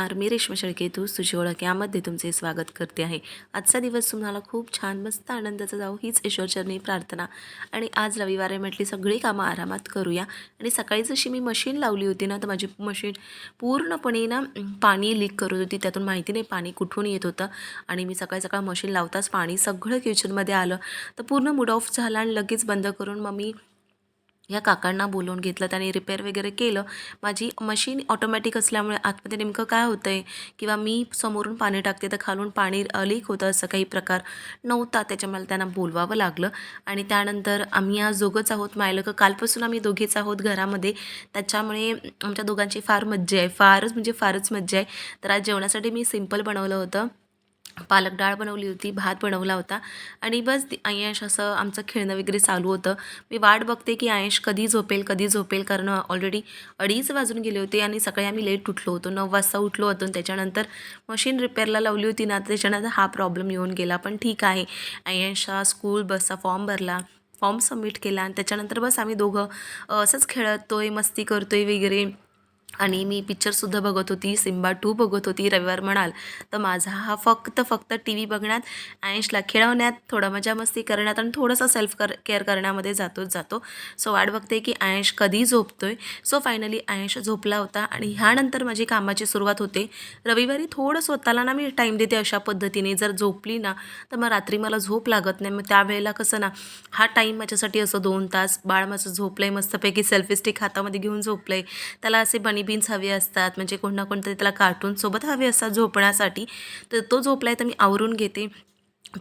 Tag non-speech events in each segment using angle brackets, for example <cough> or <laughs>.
नमस्कार मी रेश्मा शेळके तू तुझी ओळख यामध्ये तुमचे स्वागत करते आहे. आजचा दिवस तुम्हाला खूप छान मस्त आनंदाचा जाऊ हीच ईश्वरचरणी प्रार्थना. आणि आज रविवार आहे म्हटली सगळी कामं आरामात करूया. आणि सकाळी जशी मी मशीन लावली होती ना तर माझी मशीन पूर्णपणे ना पाणी लीक करत होती. त्यातून माहिती नाही पाणी कुठून येत होतं. आणि मी सकाळी सकाळ मशीन लावताच पाणी सगळं किचनमध्ये आलं. तर पूर्ण मूड ऑफ झाला आणि लगेच बंद करून मग मी ह्या काकांना बोलवून घेतलं त्याने रिपेअर वगैरे केलं. माझी मशीन ऑटोमॅटिक असल्यामुळे आतमध्ये नेमकं काय होतं आहे किंवा मी समोरून पाणी टाकते तर खालून पाणी लीक होतं असं काही प्रकार नव्हता. त्याच्यामुळे त्यांना बोलवावं लागलं. आणि त्यानंतर आम्ही आज दोघंच आहोत मायलं कालपासून आम्ही दोघेच आहोत घरामध्ये. त्याच्यामुळे आमच्या दोघांची फार मज्जा आहे. फारच म्हणजे फारच मज्जा आहे. तर आज जेवणासाठी मी सिंपल बनवलं होतं. पालक डाळ बनवली होती भात बनवला होता आणि बस ती- आयश असं आमचं खेळणं वगैरे चालू होतं. मी वाट बघते की आयश कधी झोपेल कधी झोपेल कारण ऑलरेडी अडीच वाजून गेले होते आणि सकाळी आम्ही लेट उठलो होतो. नऊ वाजता उठलो होतो आणि त्याच्यानंतर मशीन रिपेअरला लावली होती ना त्याच्यानंतर हा प्रॉब्लेम येऊन गेला. पण ठीक आहे. आयशा स्कूल बसचा फॉर्म भरला फॉर्म सबमिट केला आणि त्याच्यानंतर बस आम्ही दोघं असंच असंच खेळतोय मस्ती करतोय वगैरे. आणि मी पिक्चरसुद्धा बघत होती सिम्बा टू बघत होती रविवार म्हणाल. तर माझा हा फक्त फक्त टी व्ही बघण्यात ऐंशला खेळवण्यात थोडं मजा मस्ती करण्यात आणि थोडंसं सेल्फ कर केअर करण्यामध्ये जातोच जातो. सो वाट बघते की आयश कधी झोपतो आहे सो फायनली आयश झोपला होता आणि ह्यानंतर माझी कामाची सुरुवात होते. रविवारी थोडं स्वतःला ना मी टाईम देते अशा पद्धतीने. जर झोपली ना तर मग रात्री मला झोप लागत नाही. मग त्यावेळेला कसं ना हा टाईम माझ्यासाठी असं दोन तास बाळ माझं झोपलं आहे मस्तपैकी सेल्फी स्टिक हातामध्ये घेऊन झोपलं आहे त्याला असे बनी बीन्स हवे असतात म्हणजे कोण ना कोणतरी त्याला कार्टूनसोबत हवे असतात झोपण्यासाठी. तर तो झोपला आहे तर मी आवरून घेते.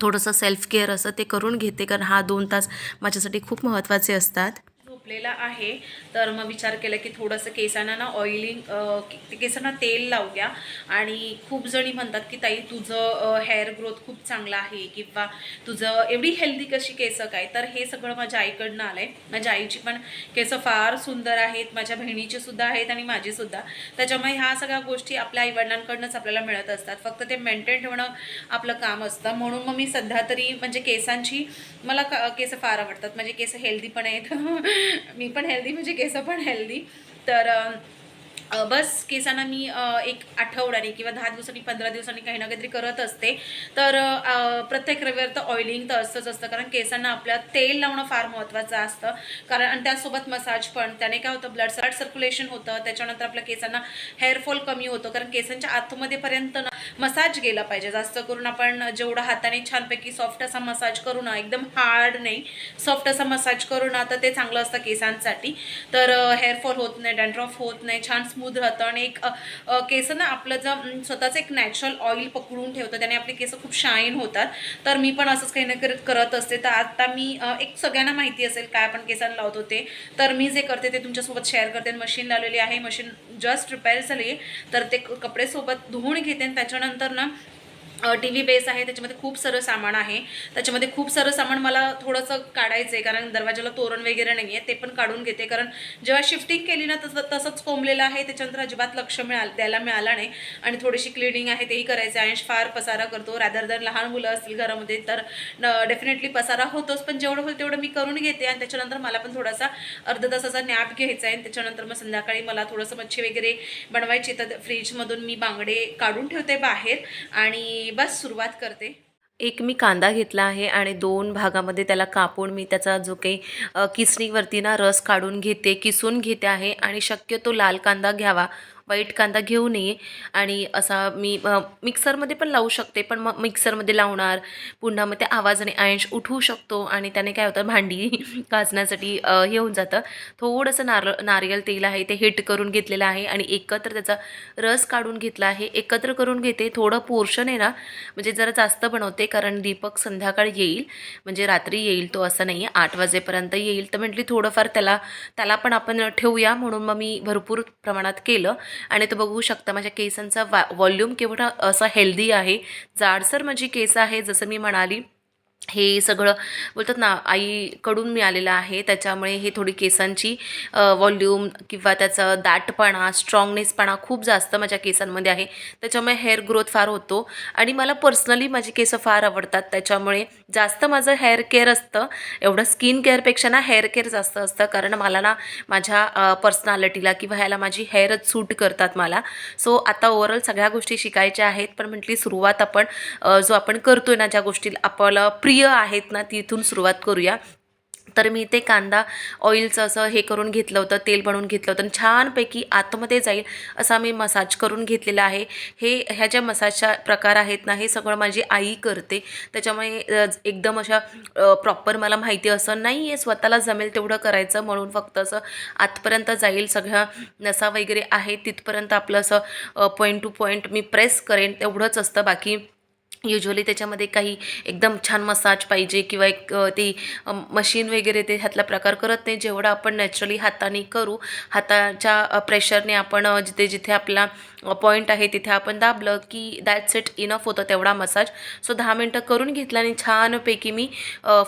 थोडंसं सेल्फ केअर असं ते करून घेते कारण हा दोन तास माझ्यासाठी खूप महत्त्वाचे असतात. झोपलेला आहे. तर मग विचार केला की थोडंसं केसांना ना ऑइलिंग केसांना तेल लावूया आणि खूप जणी म्हणतात की ताई तुझं हेअर ग्रोथ खूप चांगला आहे किंवा तुझं एवढी हेल्दी कशी केसं काय? तर हे सगळं माझ्या आईकडनं आलं आहे माझ्या आईची पण केसं फार सुंदर आहेत. माझ्या बहिणीची सुद्धा आहेत आणि माझीसुद्धा त्याच्यामुळे ह्या सगळ्या गोष्टी आपल्या आईवडिलांकडनंच आपल्याला मिळत असतात. फक्त ते मेंटेन ठेवणं आपलं काम असतं. म्हणून मग मी सध्या तरी म्हणजे केसांची मला केसं केस फार आवडतात. म्हणजे केस हेल्दी पण आहेत. <laughs> मी पण हेल्दी म्हणजे केसं पण हेल्दी तर बस केसांना मी एक आठवड्याने किंवा दहा दिवसांनी पंधरा दिवसांनी काही ना काहीतरी करत असते. तर प्रत्येक रविवार तर ऑइलिंग तर असतंच असतं. कारण केसांना आपल्या तेल लावणं फार महत्त्वाचं असतं. कारण आणि त्यासोबत मसाज पण. त्याने काय होतं ब्लड ब्लड सर्क्युलेशन होतं. त्याच्यानंतर आपल्या केसांना हेअरफॉल कमी होतं. कारण केसांच्या आतमध्येपर्यंत ना मसाज गेला पाहिजे. जास्त करून आपण जेवढं हाताने छानपैकी सॉफ्ट असा मसाज करू ना एकदम हार्ड नाही. सॉफ्ट असा मसाज करू ना तर ते चांगलं असतं केसांसाठी. तर हेअरफॉल होत नाही डॅन्ड्रॉफ होत नाही छान स्मूथ राहतं. आणि एक केस ना आपलं जर स्वतःच स्वतःचं एक नॅचरल ऑइल पकडून ठेवतं त्याने आपले केस खूप शाईन होतात. तर मी पण असंच काही ना करत करत असते. तर आता मी एक सगळ्यांना माहिती असेल काय आपण केसांना लावत होते. तर मी जे करते ते तुमच्यासोबत शेअर करते. मशीन लावलेली आहे. मशीन जस्ट रिपेअर झाली. तर ते क- धुवून घेते. आणि त्याच्यानंतर ना टी व्ही बेस आहे त्याच्यामध्ये खूप सारं सामान आहे. त्याच्यामध्ये खूप सारं सामान मला थोडंसं काढायचं आहे कारण दरवाजाला तोरण वगैरे नाही आहे ते पण काढून घेते. कारण जेव्हा शिफ्टिंग केली ना तसं तसंच कोंबलेलं आहे त्याच्यानंतर अजिबात लक्ष मिळाल द्यायला मिळालं नाही. आणि थोडीशी क्लिनिंग आहे तेही करायचं आहे. फार पसारा करतो. रॅदर दर लहान मुलं असतील घरामध्ये तर डेफिनेटली पसारा होतोच. पण जेवढं होईल तेवढं मी करून घेते. आणि त्याच्यानंतर मला पण थोडासा अर्धा तासाचा नॅप घ्यायचा आहे. आणि त्याच्यानंतर मग संध्याकाळी मला थोडंसं मच्छी वगैरे बनवायची. तर फ्रीजमधून मी बांगडे काढून ठेवते बाहेर. आणि बस सुरुवात करते. एक मी कांदा घेतला आहे आणि दोन भागामध्ये त्याला कापून मी त्याचा जो काही किसणीवरती ना रस काढून घेते किसून घेते आहे आणि शक्यतो लाल कांदा घ्यावा. वाईट कांदा घेऊ नये. आणि असा मी मिक्सरमध्ये पण लावू शकते पण मग मिक्सरमध्ये लावणार पुन्हा मग त्या आवाजाने आयंश उठवू शकतो आणि त्याने काय होतं भांडी <laughs> घासण्यासाठी हे होऊन जातं. थोडंसं नार नारियल तेल आहे ते हिट करून घेतलेलं आहे आणि एकत्र त्याचा रस काढून घेतला आहे. एकत्र करून घेते थोडं पोर्शन आहे ना म्हणजे जरा जास्त बनवते कारण दीपक संध्याकाळी येईल म्हणजे रात्री येईल तो असं नाही आहे आठ वाजेपर्यंत येईल. तर म्हटली थोडंफार त्याला त्याला पण आपण ठेवूया म्हणून मग मी भरपूर प्रमाणात केलं. आणि तो बघू शकता माझ्या केसांचा वा वॉल्यूम केवढा असा हेल्दी आहे. जाडसर माझी केस आहे जसं मी म्हणाली. हे सगळं बोलतात ना आईकडून मिळालेलं आहे. त्याच्यामुळे हे थोडी केसांची वॉल्यूम किंवा त्याचा दाटपणा स्ट्रॉंगनेसपणा खूप जास्त माझ्या केसांमध्ये आहे. त्याच्यामुळे हेअर ग्रोथ फार होतो. आणि मला पर्सनली माझी केसं फार आवडतात. त्याच्यामुळे जास्त माझं हेअर केअर असतं. एवढं स्किन केअरपेक्षा ना हेअर केअर जास्त असतं. कारण मला ना माझ्या पर्सनॅलिटीला किंवा ह्याला माझी हेअरच सूट करतात मला. सो आता ओव्हरऑल सगळ्या गोष्टी शिकायच्या आहेत. पण म्हटली सुरुवात आपण जो आपण करतोय ना ज्या गोष्टी आपल्याला प्रिय आहेत ना तिथून सुरुवात करूया. तर मी ते कांदा ऑइलचं असं हे करून घेतलं होतं तेल बनवून घेतलं होतं. आणि छानपैकी आतमध्ये जाईल असा मी मसाज करून घेतलेला आहे. हे ह्या ज्या मसाजच्या प्रकार आहेत ना हे सगळं माझी आई करते. त्याच्यामुळे एकदम अशा प्रॉपर मला माहिती असं नाही आहे स्वतःला जमेल तेवढं करायचं. म्हणून फक्त असं आतपर्यंत जाईल. सगळ्या नसा वगैरे आहे तिथपर्यंत आपलं असं पॉईंट टू पॉईंट मी प्रेस करेन. तेवढंच असतं. बाकी युजली त्याच्यामध्ये काही एकदम छान मसाज पाहिजे किंवा एक ती मशीन वगैरे ते ह्यातला प्रकार करत नाही. जेवढं आपण नॅचरली हाताने करू हाताच्या प्रेशरने आपण जिथे जिथे आपला पॉईंट आहे तिथे आपण दाबलं की दॅट्स इट इनफ होतं तेवढा मसाज सो दहा मिनटं करून घेतला आणि छानपैकी मी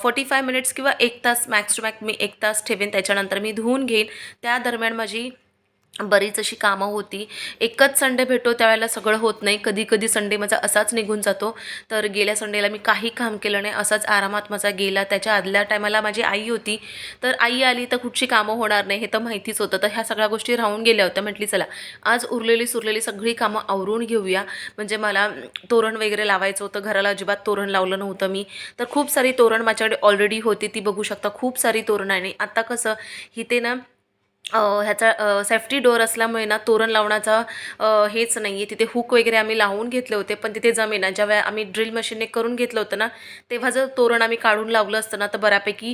फोर्टी फाय मिनिट्स किंवा एक तास मॅक्स टू मॅक्स मी एक तास ठेवेन. त्याच्यानंतर मी धुवून घेईन. त्या दरम्यान माझी बरीच अशी कामं होती. एकच संडे भेटतो त्यावेळेला सगळं होत नाही. कधी कधी संडे माझा असाच निघून जातो. तर गेल्या संडेला मी काही काम केलं नाही. असाच आरामात माझा गेला. त्याच्या आदल्या टायमाला माझी आई होती. तर आई आली तर कुठची कामं होणार नाही हे तर माहितीच होतं. तर ह्या सगळ्या गोष्टी राहून गेल्या होत्या. म्हटली चला आज उरलेली सुरलेली सगळी कामं आवरून घेऊया. म्हणजे मला तोरण वगैरे लावायचं होतं. घराला अजिबात तोरण लावलं नव्हतं मी. तर खूप सारी तोरण माझ्याकडे ऑलरेडी होती. ती बघू शकता. खूप सारी तोरण आहे आणि आता कसं इथे ना ह्याचा सेफ्टी डोअर असल्यामुळे ना तोरण लावण्याचा हेच नाही आहे तिथे हुक वगैरे आम्ही लावून घेतले होते पण तिथे जमेना ज्यावेळेला आम्ही ड्रिल मशीनने करून घेतलं होतं ना तेव्हा जर तोरण आम्ही काढून लावलं असतं ना तर बऱ्यापैकी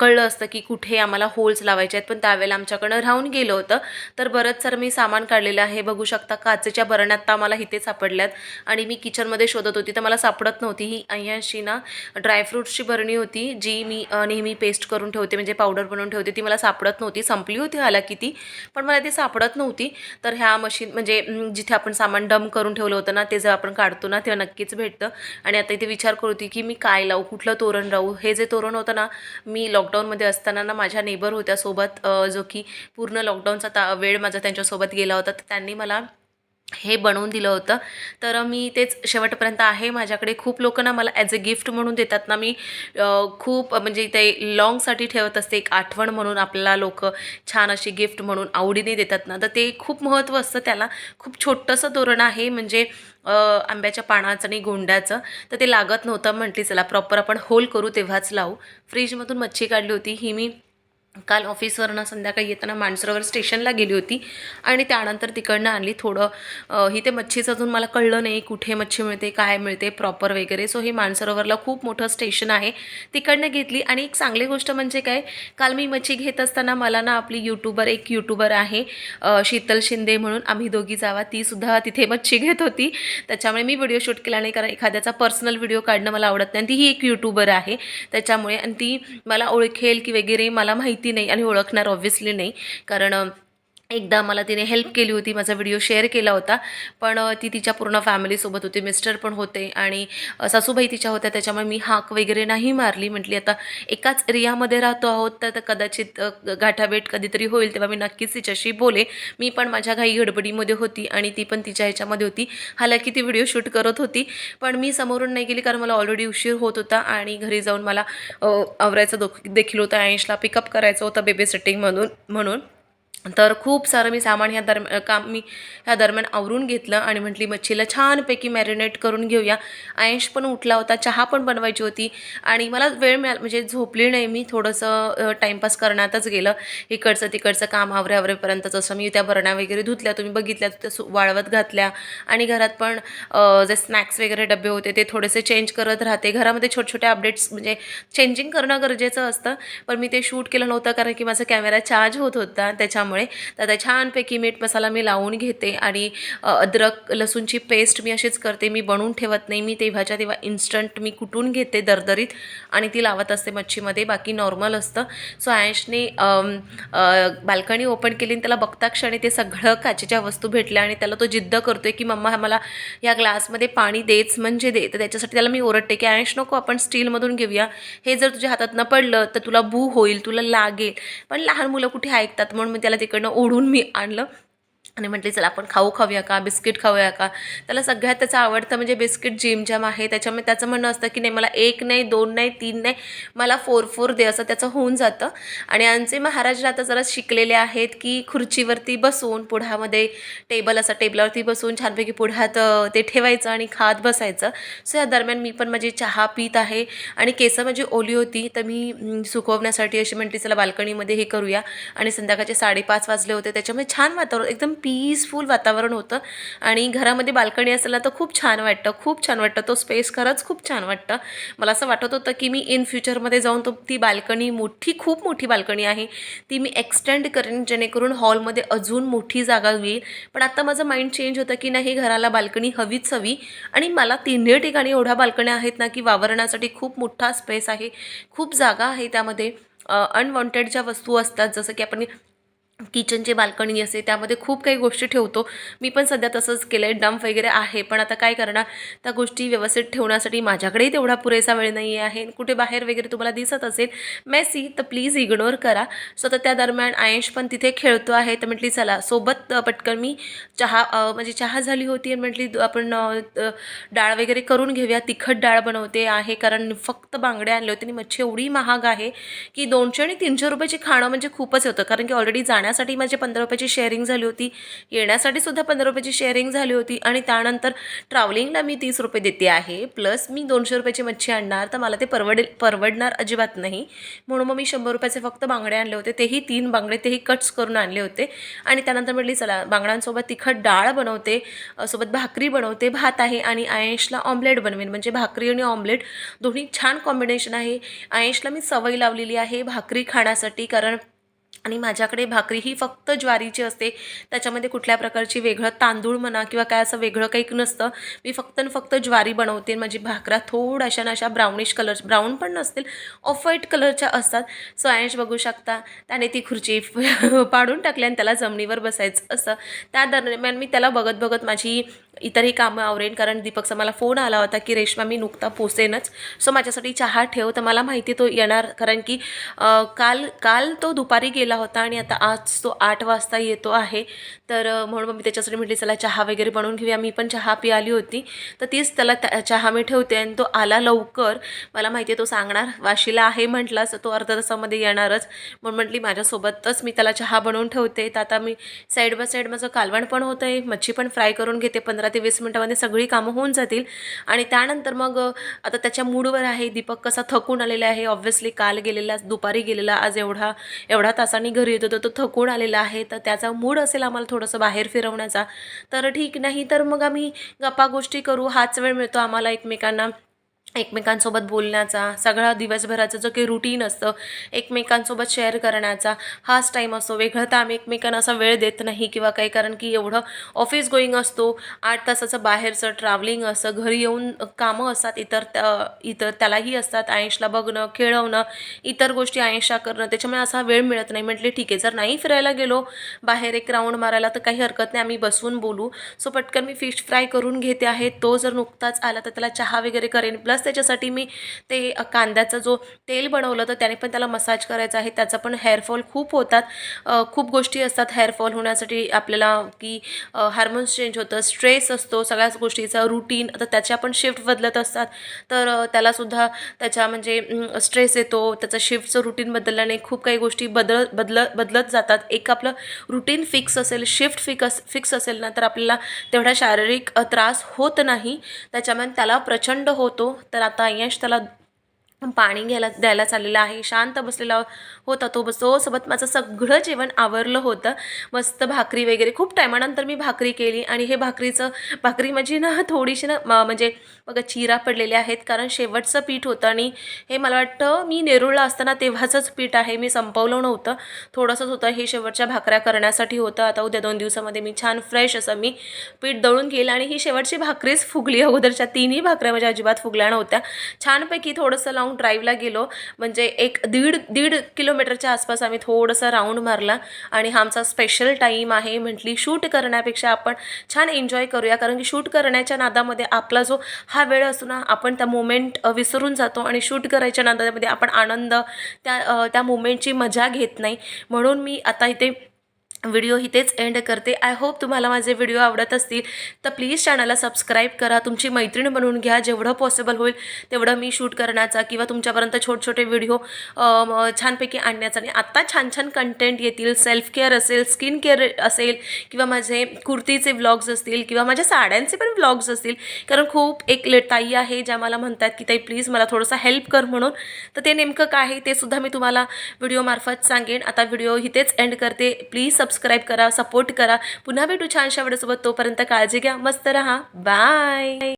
कळलं असतं की कुठे आम्हाला होल्स लावायचे आहेत. पण त्यावेळेला आमच्याकडनं राहून गेलं होतं. तर बरंच सर मी सामान काढलेलं आहे. बघू शकता काचेच्या बरण्यात तर आम्हाला इथे सापडल्यात. आणि मी किचनमध्ये शोधत होती तर मला सापडत नव्हती. ही अशी ना ड्रायफ्रूट्सची बरणी होती जी मी नेहमी पेस्ट करून ठेवते. म्हणजे पावडर बनवून ठेवते. ती मला सापडत नव्हती. संपली होती हाला किती पण मला ती सापडत नव्हती. तर ह्या मशीन म्हणजे जिथे आपण सामान डम करून ठेवलं होतं ना ते जर आपण काढतो ना तेव्हा नक्कीच भेटतं. आणि आता इथे विचार करू होती की मी काय लावू कुठलं तोरण लावू? हे जे तोरण होतं ना मी लॉकडाऊनमध्ये असताना ना माझ्या नेबर होत्या सोबत जो की पूर्ण लॉकडाऊनचा ता वेळ माझा त्यांच्यासोबत गेला होता. तर त्यांनी मला हे बनवून दिलं होतं. तर मी तेच शेवटपर्यंत आहे. माझ्याकडे खूप लोक ना मला ॲज अ गिफ्ट म्हणून देतात ना मी खूप म्हणजे ते लॉंगसाठी ठेवत असते. एक आठवण म्हणून आपल्याला लोक छान अशी गिफ्ट म्हणून आवडीने देतात ना. तर ते खूप महत्त्व असतं त्याला. खूप छोटंसं तोरण आहे म्हणजे आंब्याच्या पानाचं आणि गोंड्याचं. तर ते लागत नव्हतं. म्हटली चला प्रॉपर आपण होल करू तेव्हाच लावू. फ्रीजमधून मच्छी काढली होती. ही मी काल ऑफिसवरनं संध्याकाळी येताना मानसरोवर स्टेशनला गेली होती आणि त्यानंतर तिकडनं आणली थोडं ही ते मच्छीचं अजून मला कळलं नाही कुठे मच्छी मिळते काय मिळते प्रॉपर वगैरे. सो हे मानसरोवरला खूप मोठं स्टेशन आहे. तिकडनं घेतली आणि एक चांगली गोष्ट म्हणजे काय काल मी मच्छी घेत असताना मला ना आपली यूट्यूबर एक यूट्यूबर आहे शीतल शिंदे म्हणून आम्ही दोघी जावा तीसुद्धा तिथे मच्छी घेत होती. त्याच्यामुळे मी व्हिडिओ शूट केला नाही कारण एखाद्याचा पर्सनल व्हिडिओ काढणं मला आवडत नाही. आणि ती ही एक यूट्यूबर आहे. त्याच्यामुळे आणि ती मला ओळखेल की वगैरे मला माहिती नाही आणि ओळखणार ऑब्व्हियसली नाही. कारण एकदा मला तिने हेल्प केली होती माझा व्हिडिओ शेअर केला होता. पण ती तिच्या पूर्ण फॅमिलीसोबत होती मिस्टर पण होते आणि सासूबाई तिच्या होत्या त्याच्यामुळे मी हाक वगैरे नाही मारली. म्हटली आता एकाच एरियामध्ये राहतो आहोत तर कदाचित गाठाभेट कधीतरी होईल तेव्हा मी नक्कीच तिच्याशी बोले. मी पण माझ्या घाई गडबडीमध्ये होती आणि ती पण तिच्या ह्याच्यामध्ये होती. हालाकी ती व्हिडिओ शूट करत होती पण मी समोरून नाही गेली कारण मला ऑलरेडी उशीर होत होता आणि घरी जाऊन मला आवरायचं दो देखील होतं. ऐंशला पिकअप करायचं होतं बेबी सेटिंग म्हणून म्हणून. तर खूप सारं मी सामान ह्या दरम्या काम मी ह्या दरम्यान आवरून घेतलं आणि म्हटली मच्छीला छानपैकी मॅरिनेट करून घेऊया. ऐंश पण उठला होता चहा पण बनवायची होती आणि मला वेळ मिळाला म्हणजे झोपली नाही मी थोडंसं टाईमपास करण्यातच गेलं. इकडचं तिकडचं काम आवरे आवरेपर्यंत जसं मी त्या बरण्या वगैरे धुतल्या तुम्ही बघितल्या त्या सु- वाळवत घातल्या आणि घरात पण जे स्नॅक्स वगैरे डबे होते ते थोडेसे चेंज करत राहते. घरामध्ये छोटे छोटे अपडेट्स म्हणजे चेंजिंग करणं गरजेचं असतं पण मी ते शूट केलं नव्हतं कारण की माझा कॅमेरा चार्ज होत होता. त्याच्यामुळे त्याच्यामुळे तर आता छानपैकी मीठ मसाला मी लावून घेते आणि अद्रक लसूणची पेस्ट मी अशीच करते. मी बनवून ठेवत नाही. मी तेव्हाच्या तेव्हा इन्स्टंट मी कुटून घेते दरदरीत आणि ती लावत असते मच्छीमध्ये. बाकी नॉर्मल असतं. सो आयशने बाल्कनी ओपन केली आणि त्याला बघता क्षणी ते सगळं काचेच्या वस्तू भेटल्या आणि त्याला तो जिद्द करतोय की मम्मा मला या ग्लासमध्ये पाणी देच म्हणजे दे. तर त्याच्यासाठी त्याला मी ओरडते की आयश नको आपण स्टीलमधून घेऊया. हे जर तुझ्या हातात न पडलं तर तुला भू होईल तुला लागेल. पण लहान मुलं कुठे ऐकतात? म्हणून मी त्याला तिकडनं ओढून मी आणलं. आणि म्हटली चला आपण खाऊ खाऊया का? बिस्किट खाऊया का? त्याला सगळ्यात त्याचं आवडतं म्हणजे बिस्किट जिमजॅम आहे. त्याच्यामुळे त्याचं म्हणणं असतं की नाही मला एक नाही दोन नाही तीन नाही मला फोर फोर दे असं त्याचं होऊन जातं. आणि आमचे महाराज आता जरा शिकलेले आहेत की खुर्चीवरती बसून पुढ्यामध्ये टेबल असं टेबलावरती बसून छानपैकी पुढ्यात ते ठेवायचं आणि खात बसायचं. सो या दरम्यान मी पण माझी चहा पित आहे. आणि केसं माझी ओली होती तर मी सुकवण्यासाठी अशी म्हटली चला बाल्कनीमध्ये हे करूया. आणि संध्याकाळचे साडेपाच वाजले होते. त्याच्यामुळे छान वातावरण एकदम पीसफुल वातावरण होतं. आणि घरामध्ये बाल्कनी असेल तर खूप छान वाटतं खूप छान वाटतं. तो स्पेस खरंच खूप छान वाटतं. मला असं वाटत होतं की मी इन फ्युचरमध्ये जाऊन तो ती बाल्कनी मोठी खूप मोठी बाल्कनी आहे. ती मी एक्सटेंड करेन जेणेकरून हॉलमध्ये अजून मोठी जागा होईल. पण आता माझं माइंड चेंज होतं की नाही घराला बाल्कनी हवीच हवी. आणि मला तिन्ही ठिकाणी एवढ्या बाल्कन्या आहेत ना की वावरण्यासाठी खूप मोठा स्पेस आहे. खूप जागा आहे त्यामध्ये. अनवॉन्टेड ज्या वस्तू असतात जसं की आपण किचनची बाल्कनी असते त्यामध्ये खूप काही गोष्टी ठेवतो. मी पण सध्या तसंच केलं आहे डंप वगैरे आहे पण आता काय करणार? त्या गोष्टी व्यवस्थित ठेवण्यासाठी माझ्याकडेही तेवढा पुरेसा वेळ नाही आहे. कुठे बाहेर वगैरे तुम्हाला दिसत असेल मेसी तर प्लीज इग्नोर करा. सो तर त्या दरम्यान आयश पण तिथे खेळतो आहे. तर म्हटली चला सोबत पटकन मी चहा म्हणजे चहा झाली होती आणि म्हटली आपण डाळ वगैरे करून घेऊया. तिखट डाळ बनवते आहे कारण फक्त बांगडे आणले होते आणि मच्छी एवढी महाग आहे की दोनशे आणि तीनशे रुपयाची खाणं म्हणजे खूपच होतं. कारण की ऑलरेडी जाण्यासाठी माझी पंधरा रुपयाची शेअरिंग झाली होती. येण्यासाठी सुद्धा पंधरा रुपयाची शेअरिंग झाली होती. आणि त्यानंतर ट्रॅव्हलिंगला मी तीस रुपये देते आहे. प्लस मी दोनशे रुपयाची मच्छी आणणार तर मला ते परवडेल परवडणार अजिबात नाही. म्हणून मग मी शंभर रुपयाचे फक्त बांगडे आणले होते. तेही तीन बांगडे तेही कट्स करून आणले होते. आणि त्यानंतर म्हटली चला बांगड्यांसोबत तिखट डाळ बनवते सोबत भाकरी बनवते भात आहे आणि आयेशला ऑमलेट बनवेन. म्हणजे भाकरी आणि ऑमलेट दोन्ही छान कॉम्बिनेशन आहे. आयेशला मी सवय लावलेली आहे भाकरी खाण्यासाठी कारण आणि माझ्याकडे भाकरी ही फक्त ज्वारीची असते. त्याच्यामध्ये कुठल्या प्रकारची वेगळं तांदूळ म्हणा किंवा काय असं वेगळं काही नसतं. मी फक्त आणि फक्त ज्वारी बनवते. माझी भाकरा थोड्याशा ना अशा ब्राउनिश कलर ब्राऊन पण नसतील ऑफ व्हाईट कलरच्या असतात. सो आयश बघू शकता. त्याने ती खुर्ची <laughs> पाडून टाकली आणि त्याला जमिनीवर बसायचं असं त्या दरम्यान मी त्याला बघत बघत माझी इतरही कामं आवरेन कारण दीपकचा मला फोन आला होता की रेश्मा मी नुकता पोसेनच. सो माझ्यासाठी चहा ठेव तर मला माहिती तो येणार कारण की काल काल तो दुपारी गेला होता आणि आता आज तो आठ वाजता येतो आहे. तर म्हणून मग मी त्याच्यासाठी म्हटली चला चहा वगैरे बनवून घेऊया. मी पण चहा पिआली होती. तर तीच त्याला त्या- चहा मी ठेवते आणि तो आला लवकर. मला माहिती आहे तो सांगणार वाशीला आहे म्हटलास तर तो अर्धा तासामध्ये येणारच. म्हणून म्हटली माझ्यासोबतच मी त्याला चहा बनवून ठेवते. तर आता मी साईड बाय साईड माझं कालवण पण होतं आहे मच्छी पण फ्राय करून घेते पंधरा ते वीस मिनटामध्ये सगळी कामं होऊन जातील. आणि त्यानंतर मग आता त्याच्या मूडवर आहे दीपक कसा थकून आलेला आहे. ऑब्व्हियसली काल गेलेला दुपारी गेलेला आज एवढा एवढा तासांनी घरी येतो तर तो थकून आलेला आहे. तर त्याचा मूड असेल आम्हाला थोडंसं बाहेर फिरवण्याचा. तर ठीक नाही तर मग आम्ही गप्पा गोष्टी करू. हाच वेळ मिळतो आम्हाला एकमेकांना. एकमेकांसोबत बोलण्याचा सगळा दिवसभराचं जो काही रुटीन असतं एकमेकांसोबत शेअर करण्याचा हाच टाईम असतो. वेगळं तर आम्ही एकमेकांना असा वेळ देत नाही किंवा काही कारण की एवढं ऑफिस गोईंग असतो आठ तासाचं बाहेरचं ट्रॅव्हलिंग असं घरी येऊन कामं असतात इतर त्या- इतर त्यालाही असतात आयुषला बघणं खेळवणं इतर गोष्टी आयुषा करणं त्याच्यामुळे असा वेळ मिळत नाही. म्हटले ठीक आहे जर नाही फिरायला गेलो बाहेर एक राऊंड मारायला तर काही हरकत नाही आम्ही बसून बोलू. सो पटकन मी फिश फ्राय करून घेते आहे. तो जर नुकताच आला तर त्याला चहा वगैरे करेन. प्लस त्याच्यासाठी मी ते कांद्याचं जो तेल बनवलं तर त्याने पण त्याला मसाज करायचा आहे. त्याचा पण हेअरफॉल खूप होतात. खूप गोष्टी असतात हेअरफॉल होण्यासाठी आपल्याला की हार्मोन्स चेंज होतं स्ट्रेस असतो सगळ्याच गोष्टीचा रुटीन आता त्याच्या पण शिफ्ट बदलत असतात. तर त्यालासुद्धा त्याच्या म्हणजे स्ट्रेस येतो त्याचं शिफ्टचं रुटीन बदलल्याने खूप काही गोष्टी बदल बदल बदलत जातात. एक आपलं रुटीन फिक्स असेल शिफ्ट फिक्स फिक्स असेल ना तर आपल्याला तेवढा शारीरिक त्रास होत नाही. त्याच्यामुळे त्याला प्रचंड होतो. तर आता यश त्याला पाणी घ्यायला द्यायला चाललेला आहे. शांत बसलेला होता तो बसतो सोबत माझं सगळं जेवण आवरलं होतं. मस्त भाकरी वगैरे. खूप टायमानंतर मी भाकरी केली आणि हे भाकरीचं भाकरी माझी ना थोडीशी ना म्हणजे बघा चिरा पडलेले आहेत. कारण शेवटचं पीठ होतं आणि हे मला वाटतं मी नेरुळला असताना तेव्हाचंच पीठ आहे. मी संपवलं नव्हतं. थोडंसंच होतं हे शेवटच्या भाकऱ्या करण्यासाठी होतं. आता उद्या दोन दिवसामध्ये मी छान फ्रेश असं मी पीठ दळून घेईल आणि ही शेवटची भाकरीच फुगली. अगोदरच्या तिन्ही भाकऱ्या माझ्या अजिबात फुगल्या नव्हत्या. छानपैकी थोडंसं लावून ड्राईव्हला गेलो. म्हणजे एक दीड दीड किलोमीटरच्या आसपास आम्ही थोडंसं राऊंड मारला. आणि हा आमचा स्पेशल टाईम आहे. म्हटली शूट करण्यापेक्षा आपण छान एन्जॉय करूया. कारण की शूट करण्याच्या नादामध्ये आपला जो हा वेळ असतो ना आपण त्या मोमेंट विसरून जातो. आणि शूट करायच्या नादामध्ये आपण आनंद त्या त्या मोमेंटची मजा घेत नाही. म्हणून मी आता इथे व्हिडिओ इथेच एंड करते. आय होप तुम्हाला माझे व्हिडिओ आवडत असतील तर प्लीज चॅनलला सबस्क्राईब करा. तुमची मैत्रीण बनवून घ्या. जेवढं पॉसिबल होईल तेवढं मी शूट करण्याचा किंवा तुमच्यापर्यंत छोटे छोटे व्हिडिओ छानपैकी आणण्याचा. आणि आत्ता छान छान कंटेंट येतील. सेल्फ केअर असेल स्किन केअर असेल किंवा माझे कुर्तीचे व्लॉग्स असतील किंवा माझ्या साड्यांचे पण व्लॉग्स असतील. कारण खूप एक ताई आहे ज्या मला म्हणतात की ताई प्लीज मला थोडंसं हेल्प कर म्हणून. तर ते नेमकं काय आहे ते सुद्धा मी तुम्हाला व्हिडिओमार्फत सांगेन. आता व्हिडिओ इथेच एंड करते. प्लीज सबस्क्राईब करा सपोर्ट करा. पुन्हा भेटू छानशा व्हिडिओसोबत तोपर्यंत काळजी घ्या. मस्त रहा. बाय